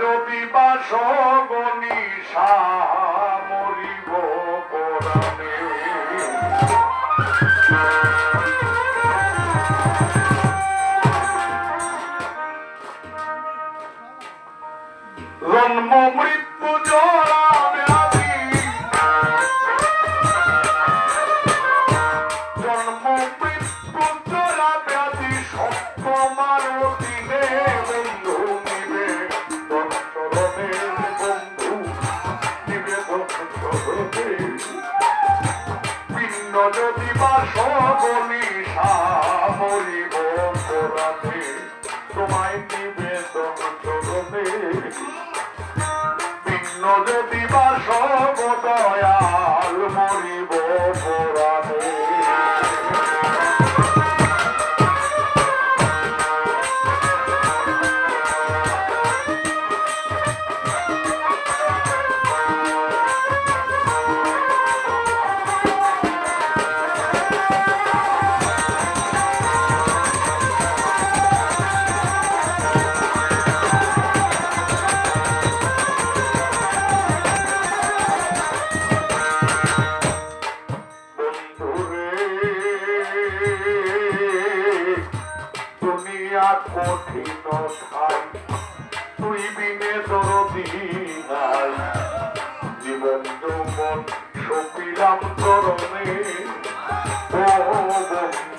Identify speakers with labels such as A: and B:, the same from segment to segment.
A: যদি বাসগনি মরিব পরাণে। জন্ম রাধে তোমায় আর কঠিন ঠাই তুই বিনে দরদি নাই। জীবন যৌবন সপিলাম চরণে। ও বন্ধু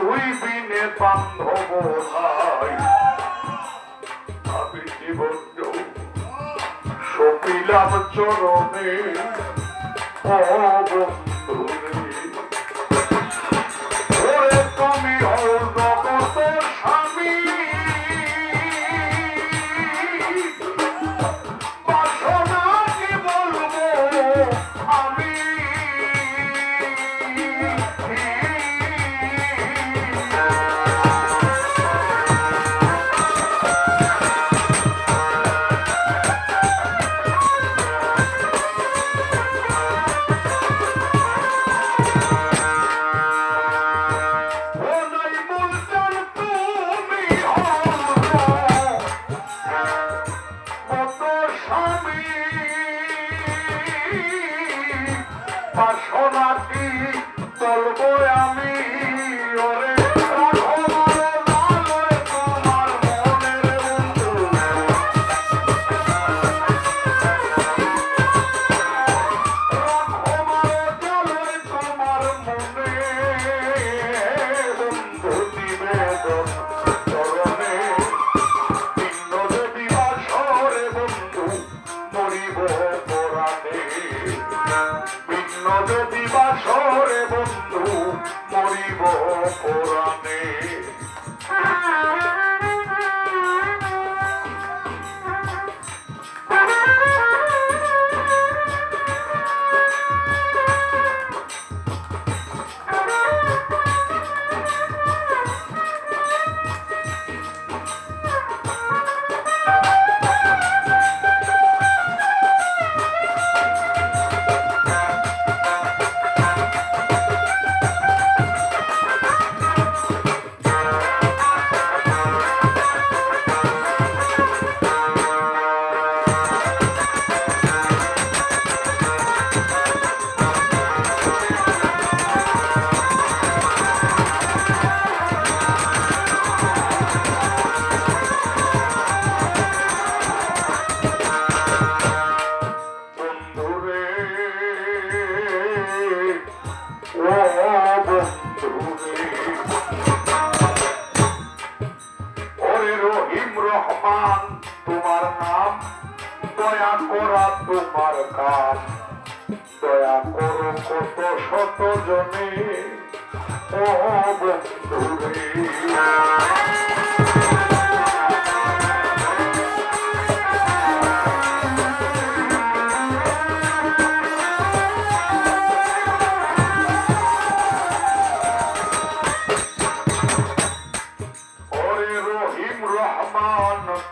A: তুই বিনে বান্ধব ভাই আমি জীবন সপিলাম চরণে ও তার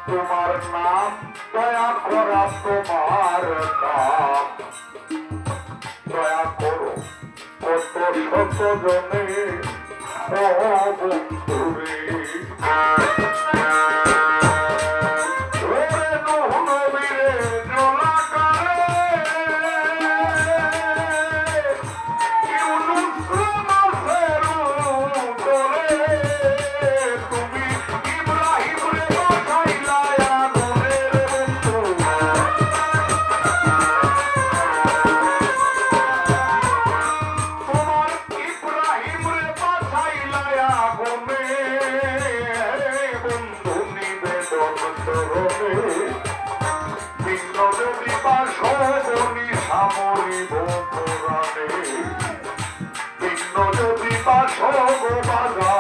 A: তোমার নাম দয়া করা তোমার নাম। দয়া করো কত শত জনে হবে কৃপা সবনি সামরিব পুরাণে ভিন্ন যদি পাশ বাজার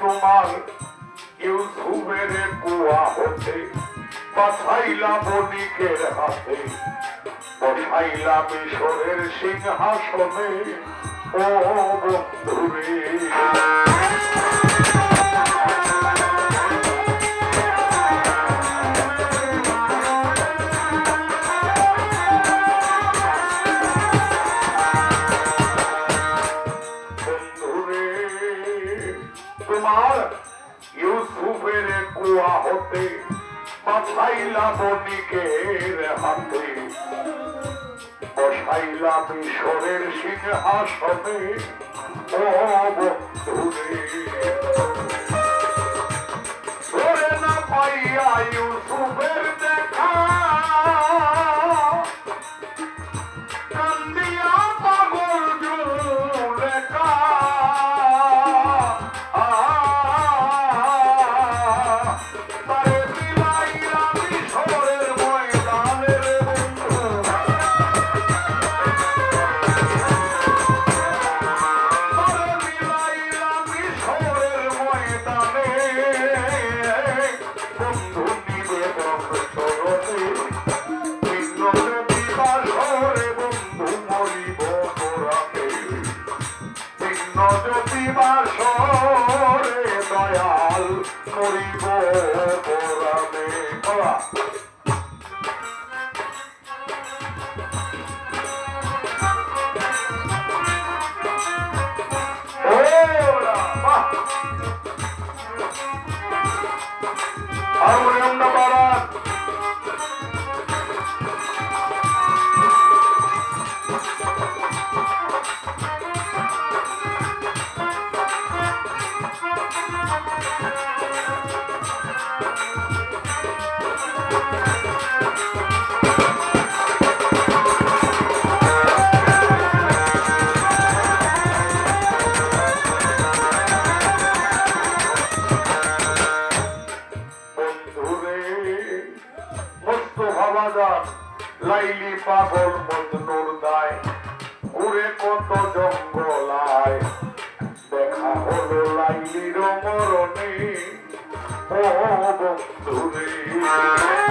A: তোমার ইউসুফের কুয়া হতে পাঠাইলা বণিকের হাতে। বসাইলা মিশরের সিংহাসনে ও বন্ধুরে। বসাইলা বণিকের হাতে। বসাইলা মিশরের সিংহাসনে। ও বন্ধুরে। Corrigo, Corrigo, Corrigo, Corrigo, Laili পাগল মজনুর দায় ঘুরে কত জঙ্গলায়। দেখা হলো লাইলি মরণে ও বন্ধুরে।